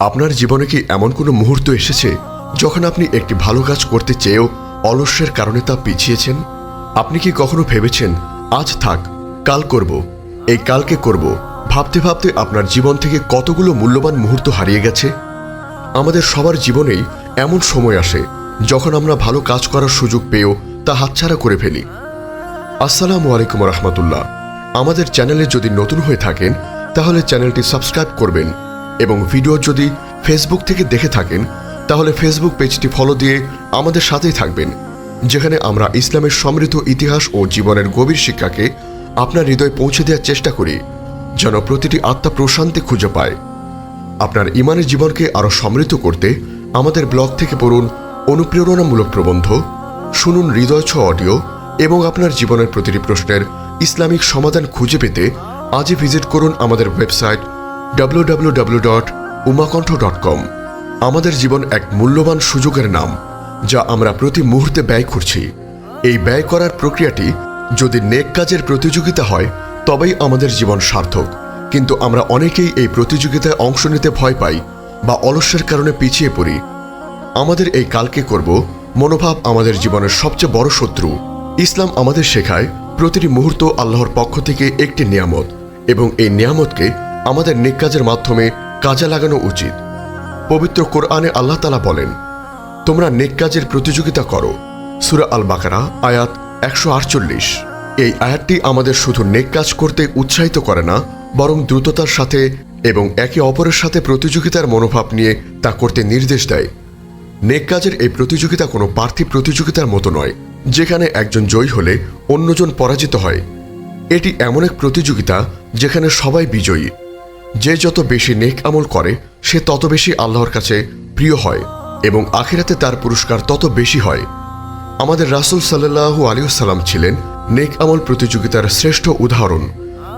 আপনার জীবনে কি এমন কোনো মুহূর্ত এসেছে যখন আপনি একটি ভালো কাজ করতে চেয়েও অলস্যের কারণে তা পিছিয়েছেন? আপনি কি কখনো ভেবেছেন, আজ থাক, কাল করব, এই কালকে করব ভাবতে ভাবতে আপনার জীবন থেকে কতগুলো মূল্যবান মুহূর্ত হারিয়ে গেছে? আমাদের সবার জীবনেই এমন সময় আসে যখন আমরা ভালো কাজ করার সুযোগ পেয়েও তা হাতছাড়া করে ফেলি। আসসালামু আলাইকুম রহমতুল্লাহ। আমাদের চ্যানেলে যদি নতুন হয়ে থাকেন, তাহলে চ্যানেলটি সাবস্ক্রাইব করবেন। এবং ভিডিও যদি ফেসবুক থেকে দেখে থাকেন, তাহলে ফেসবুক পেজটি ফলো দিয়ে আমাদের সাথেই থাকবেন, যেখানে আমরা ইসলামের সমৃদ্ধ ইতিহাস ও জীবনের গভীর শিক্ষাকে আপনার হৃদয়ে পৌঁছে দেওয়ার চেষ্টা করি, যেন প্রতিটি আত্মা প্রশান্তি খুঁজে পায়। আপনার ইমানের জীবনকে আরও সমৃদ্ধ করতে আমাদের ব্লগ থেকে পড়ুন অনুপ্রেরণামূলক প্রবন্ধ, শুনুন হৃদয় ছ অডিও এবং আপনার জীবনের প্রতিটি প্রশ্নের ইসলামিক সমাধান খুঁজে পেতে আজই ভিজিট করুন আমাদের ওয়েবসাইট কম আমাদের জীবন এক মূল্যবান সুযোগের নাম, যা আমরা প্রতি মুহূর্তে ব্যয় করছি। এই ব্যয় করার প্রক্রিয়াটি যদি নেক কাজের প্রতিযোগিতা হয়, তবেই আমাদের জীবন সার্থক। কিন্তু আমরা অনেকেই এই প্রতিযোগিতায় অংশ নিতে ভয় পাই বা অলস্যের কারণে পিছিয়ে পড়ি। আমাদের এই কালকে করব মনোভাব আমাদের জীবনের সবচেয়ে বড় শত্রু। ইসলাম আমাদের শেখায়, প্রতিটি মুহূর্ত আল্লাহর পক্ষ থেকে একটি নিয়ামত এবং এই নিয়ামতকে আমাদের নেক কাজের মাধ্যমে কাজে লাগানো উচিত। পবিত্র কোরআনে আল্লাহ তালা বলেন, তোমরা নেক কাজের প্রতিযোগিতা করো। সুরা আল বাকারা আয়াত একশো আটচল্লিশ। এই আয়াতটি আমাদের শুধু নেক কাজ করতে উৎসাহিত করে না, বরং দ্রুততার সাথে এবং একে অপরের সাথে প্রতিযোগিতার মনোভাব নিয়ে তা করতে নির্দেশ দেয়। নেক কাজের এই প্রতিযোগিতা কোনো পার্থিব প্রতিযোগিতার মতো নয়, যেখানে একজন জয়ী হলে অন্যজন পরাজিত হয়। এটি এমন এক প্রতিযোগিতা যেখানে সবাই বিজয়ী। যে যত বেশি নেক আমল করে, সে তত বেশি আল্লাহর কাছে প্রিয় হয় এবং আখিরাতে তার পুরস্কার তত বেশি হয়। আমাদের রাসুল সাল্লাহু আলিউসাল্লাম ছিলেন নেক আমল প্রতিযোগিতার শ্রেষ্ঠ উদাহরণ।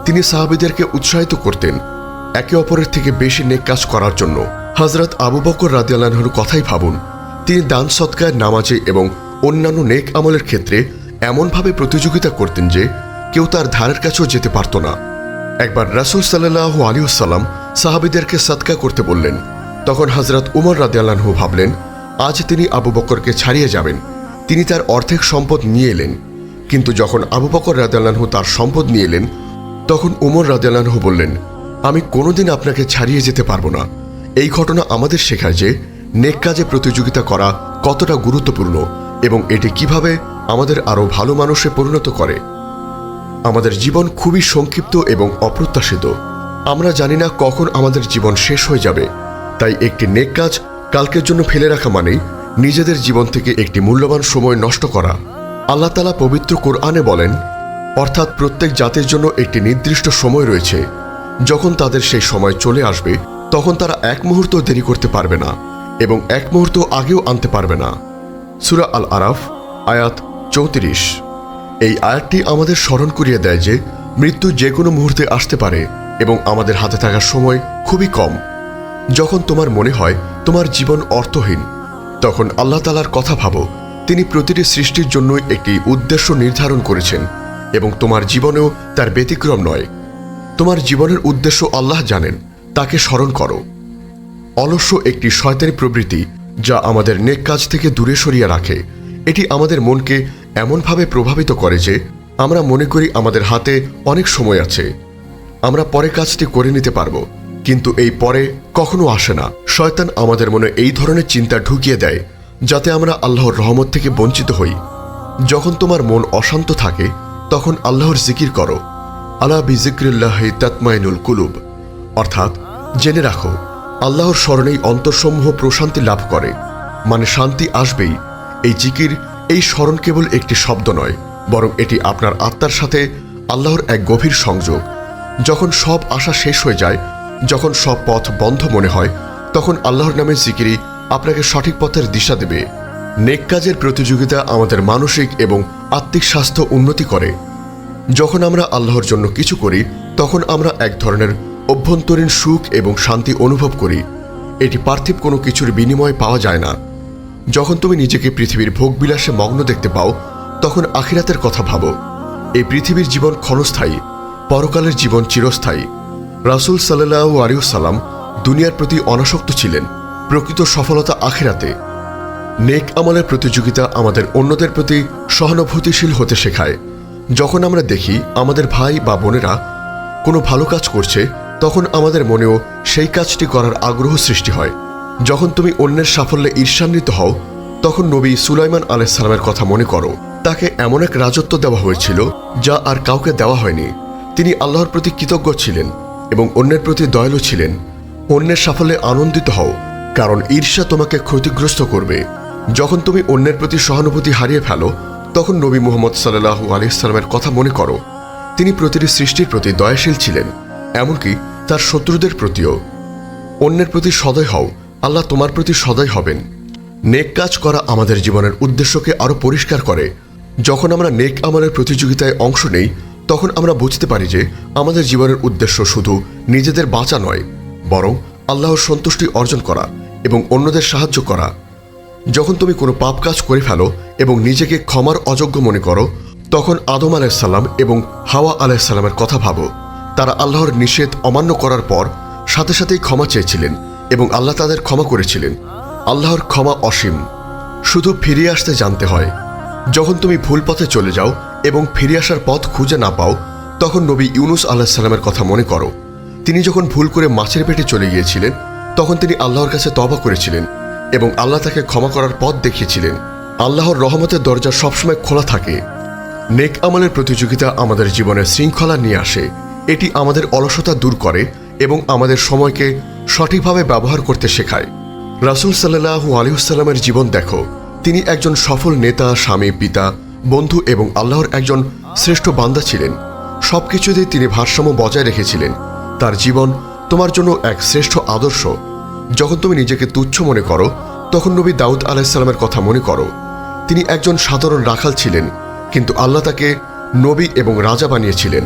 তিনি সাহাবিদেরকে উৎসাহিত করতেন একে অপরের থেকে বেশি নেক কাজ করার জন্য। হজরত আবু বকর রাদিয়াল্লাহর কথাই ভাবুন, তিনি দান সৎকার, নামাজে এবং অন্যান্য নেক আমলের ক্ষেত্রে এমনভাবে প্রতিযোগিতা করতেন যে কেউ তার ধারের কাছেও যেতে পারত না। একবার রাসুল সাল্লাহ আলিউসাল্লাম সাহাবিদেরকে সৎকা করতে বললেন। তখন হজরত উমর রাদিয়াল্লাহু ভাবলেন, আজ তিনি আবু বকরকে ছাড়িয়ে যাবেন। তিনি তার অর্ধেক সম্পদ নিয়ে এলেন। কিন্তু যখন আবু বকর রাদিয়াল্লাহু তার সম্পদ নিয়ে এলেন, তখন উমর রাদিয়াল্লাহু বললেন, আমি কোনোদিন আপনাকে ছাড়িয়ে যেতে পারব না। এই ঘটনা আমাদের শেখায় যে নেক কাজে প্রতিযোগিতা করা কতটা গুরুত্বপূর্ণ এবং এটি কীভাবে আমাদের আরও ভালো মানুষে পরিণত করে। আমাদের জীবন খুবই সংক্ষিপ্ত এবং অপ্রত্যাশিত। আমরা জানি না কখন আমাদের জীবন শেষ হয়ে যাবে। তাই একটি নেক কাজ কালকের জন্য ফেলে রাখা মানেই নিজেদের জীবন থেকে একটি মূল্যবান সময় নষ্ট করা। আল্লাহ তালা পবিত্র কোরআনে বলেন, অর্থাৎ প্রত্যেক জাতির জন্য একটি নির্দিষ্ট সময় রয়েছে। যখন তাদের সেই সময় চলে আসবে, তখন তারা এক মুহূর্ত দেরি করতে পারবে না এবং এক মুহূর্ত আগেও আনতে পারবে না। সুরা আল আরাফ, আয়াত চৌত্রিশ। এই আয়াতটি আমাদের স্মরণ করিয়ে দেয় যে মৃত্যু যে কোনো মুহূর্তে আসতে পারে এবং আমাদের হাতে থাকার সময় খুবই কম। যখন তোমার মনে হয় তোমার জীবন অর্থহীন, তখন আল্লাহ তালার কথা ভাবো। তিনি প্রতিটি সৃষ্টির জন্যই একটি উদ্দেশ্য নির্ধারণ করেছেন এবং তোমার জীবনেও তার ব্যতিক্রম নয়। তোমার জীবনের উদ্দেশ্য আল্লাহ জানেন, তাকে স্মরণ করো। অলস্য একটি শয়তানি প্রবৃত্তি যা আমাদের নেক কাজ থেকে দূরে সরিয়ে রাখে। এটি আমাদের মনকে এমনভাবে প্রভাবিত করে যে আমরা মনে করি আমাদের হাতে অনেক সময় আছে। আমরা পরে কাজটি করে নিতে পারব, কিন্তু এই পরে কখনো আসে না। শয়তান আমাদের মনে এই ধরনের চিন্তা ঢুকিয়ে দেয়, যাতে আমরা আল্লাহর রহমত থেকে বঞ্চিত হই। যখন তোমার মন অশান্ত থাকে, তখন আল্লাহর জিকির করো। আলা বিজিক্রিল্লাহ তাতমাইনুল কুলুব। অর্থাৎ, জেনে রাখো, আল্লাহর স্মরণেই অন্তরসমূহ প্রশান্তি লাভ করে। মানে শান্তি আসবেই। এই জিকির এই স্মরণ কেবল একটি শব্দ নয়, বরং এটি আপনার আত্মার সাথে আল্লাহর এক গভীর সংযোগ। যখন সব আশা শেষ হয়ে যায়, যখন সব পথ বন্ধ মনে হয়, তখন আল্লাহর নামে জিকিরি আপনাকে সঠিক পথের দিশা দেবে। নেক কাজের প্রতিযোগিতা আমাদের মানসিক এবং আত্মিক স্বাস্থ্য উন্নতি করে। যখন আমরা আল্লাহর জন্য কিছু করি, তখন আমরা এক ধরনের অভ্যন্তরীণ সুখ এবং শান্তি অনুভব করি। এটি পার্থিব কোনো কিছুর বিনিময়ে পাওয়া যায় না। যখন তুমি নিজেকে পৃথিবীর ভোগবিলাসে মগ্ন দেখতে পাও, তখন আখিরাতের কথা ভাবো। এই পৃথিবীর জীবন ক্ষণস্থায়ী, পরকালের জীবন চিরস্থায়ী। রাসুল সাল্লাহ আলিউসাল্লাম দুনিয়ার প্রতি অনাসক্ত ছিলেন, প্রকৃত সফলতা আখেরাতে। নেক আমলের প্রতিযোগিতা আমাদের অন্যদের প্রতি সহানুভূতিশীল হতে শেখায়। যখন আমরা দেখি আমাদের ভাই বা বোনেরা কোনো ভালো কাজ করছে, তখন আমাদের মনেও সেই কাজটি করার আগ্রহ সৃষ্টি হয়। যখন তুমি অন্যের সাফল্যে ঈর্ষান্বিত হও, তখন নবী সুলাইমান আলাইসালামের কথা মনে করো। তাকে এমন এক রাজত্ব দেওয়া হয়েছিল, যা আর কাউকে দেওয়া হয়নি। তিনি আল্লাহর প্রতি কৃতজ্ঞ ছিলেন এবং অন্যের প্রতি দয়ালু ছিলেন। অন্যের সাফল্যে আনন্দিত হও, কারণ ঈর্ষা তোমাকে ক্ষতিগ্রস্ত করবে। যখন তুমি অন্যের প্রতি সহানুভূতি হারিয়ে ফেলো, তখন নবী মুহাম্মদ সাল্লাহু আলিয়াল্লামের কথা মনে করো। তিনি প্রতিটি সৃষ্টির প্রতি দয়াশীল ছিলেন, এমনকি তার শত্রুদের প্রতিও। অন্যের প্রতি সদয় হও আল্লাহ তোমার প্রতি সদয় হবেন। নেক কাজ করা আমাদের জীবনের উদ্দেশ্যকে আরও পরিষ্কার করে। যখন আমরা নেক আমলের প্রতিযোগিতায় অংশ নেই, তখন আমরা বুঝতে পারি যে আমাদের জীবনের উদ্দেশ্য শুধু নিজেদের বাঁচা নয়, বরং আল্লাহর সন্তুষ্টি অর্জন করা এবং অন্যদের সাহায্য করা। যখন তুমি কোনো পাপ কাজ করে ফেলো এবং নিজেকে ক্ষমার অযোগ্য মনে করো, তখন আদম আলাইসাল্লাম এবং হাওয়া আলাইসাল্লামের কথা ভাবো। তারা আল্লাহর নিষেধ অমান্য করার পর সাথে সাথেই ক্ষমা চেয়েছিলেন এবং আল্লাহ তাদের ক্ষমা করেছিলেন। আল্লাহর ক্ষমা অসীম। শুধু ফিরে আসতে জানতে হয়, যখন তুমি ভুল পথে চলে যাও এবং ফিরে আসার পথ খুঁজে না পাও, তখন নবী ইউনুস আলাহিসাল্লামের কথা মনে করো। তিনি যখন ভুল করে মাছের পেটে চলে গিয়েছিলেন, তখন তিনি আল্লাহর কাছে তবা করেছিলেন এবং আল্লাহ তাকে ক্ষমা করার পথ দেখিয়েছিলেন। আল্লাহর রহমতের দরজা সবসময় খোলা থাকে। নেক আমলের প্রতিযোগিতা আমাদের জীবনে শৃঙ্খলা নিয়ে আসে। এটি আমাদের অলসতা দূর করে এবং আমাদের সময়কে সঠিকভাবে ব্যবহার করতে শেখায়। রাসুল সাল্লাহু আলিউসাল্লামের জীবন দেখো, তিনি একজন সফল নেতা, স্বামী, পিতা, বন্ধু এবং আল্লাহর একজন শ্রেষ্ঠ বান্দা ছিলেন। সবকিছুতেই তিনি ভারসাম্য বজায় রেখেছিলেন। তার জীবন তোমার জন্য এক শ্রেষ্ঠ আদর্শ। যখন তুমি নিজেকে তুচ্ছ মনে করো, তখন নবী দাউদ আলাইসাল্লামের কথা মনে করো। তিনি একজন সাধারণ রাখাল ছিলেন, কিন্তু আল্লাহ তাকে নবী এবং রাজা বানিয়েছিলেন।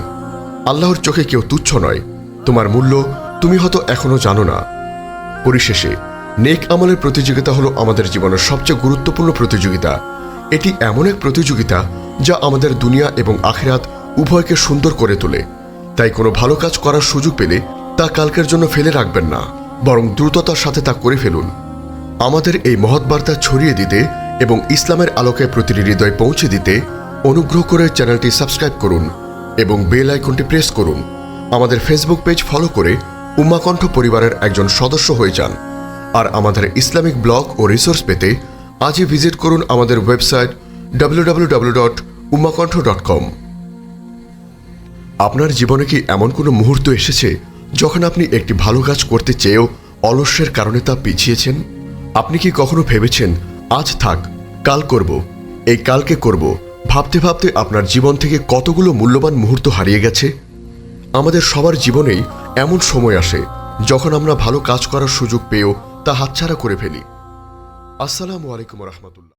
আল্লাহর চোখে কেউ তুচ্ছ নয়, তোমার মূল্য তুমি হয়তো এখনও জানো না, পরিশেষে, নেক আমলের প্রতিযোগিতা হলো আমাদের জীবনের সবচেয়ে গুরুত্বপূর্ণ প্রতিযোগিতা। এটি এমন এক প্রতিযোগিতা যা আমাদের দুনিয়া এবং আখিরাত উভয়কে সুন্দর করে তোলে। তাই কোনো ভালো কাজ করার সুযোগ পেলে তা কালকের জন্য ফেলে রাখবেন না, বরং দ্রুততার সাথে তা করে ফেলুন। আমাদের এই মহৎ বার্তা ছড়িয়ে দিতে এবং ইসলামের আলোকে প্রতিটি হৃদয় পৌঁছে দিতে অনুগ্রহ করে চ্যানেলটি সাবস্ক্রাইব করুন এবং বেল আইকনটি প্রেস করুন। আমাদের ফেসবুক পেজ ফলো করে উম্মাকণ্ঠ পরিবারের একজন সদস্য হয়ে যান। আর আমাদের ইসলামিক ব্লগ ও রিসোর্স পেতে আজই ভিজিট করুন আমাদের ওয়েবসাইট www.ummakontho.com আপনার জীবনে কি এমন কোনো মুহূর্ত এসেছে যখন আপনি একটি ভালো কাজ করতে চেয়েও অলস্যের কারণে তা পিছিয়েছেন? আপনি কি কখনো ভেবেছেন, আজ থাক, কাল করব, এই কালকে করব ভাবতে ভাবতে আপনার জীবন থেকে কতগুলো মূল্যবান মুহূর্ত হারিয়ে গেছে? আমাদের সবার জীবনেই এমন সময় আসে যখন আমরা ভালো কাজ করার সুযোগ পেয়েও তা হাতছাড়া করে ফেলি। আসসালামু আলাইকুম রহমতুল্লাহ।